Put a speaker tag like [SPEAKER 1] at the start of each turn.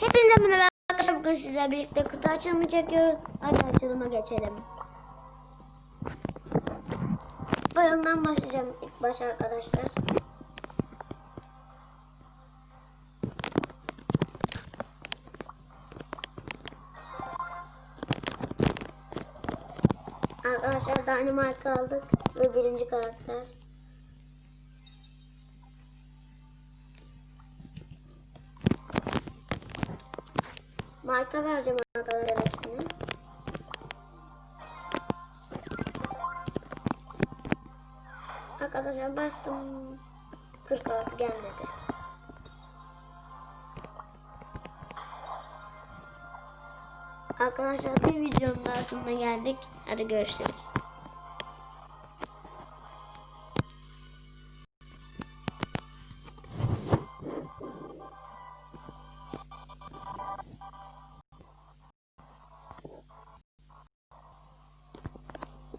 [SPEAKER 1] Hepinize merhaba arkadaşlar. Bugün sizlerle birlikte kutu açılımı çekiyoruz. Hadi açılıma geçelim. Bu yoldan başlayacağım ilk baş arkadaşlar. Arkadaşlar Dynamite aldık ve birinci karakter. Mike'a vereceğim arkadaşlar hepsini. Arkadaşlar bastım. 46 gelmedi. Arkadaşlar bir videonun daha sonuna geldik. Hadi görüşürüz.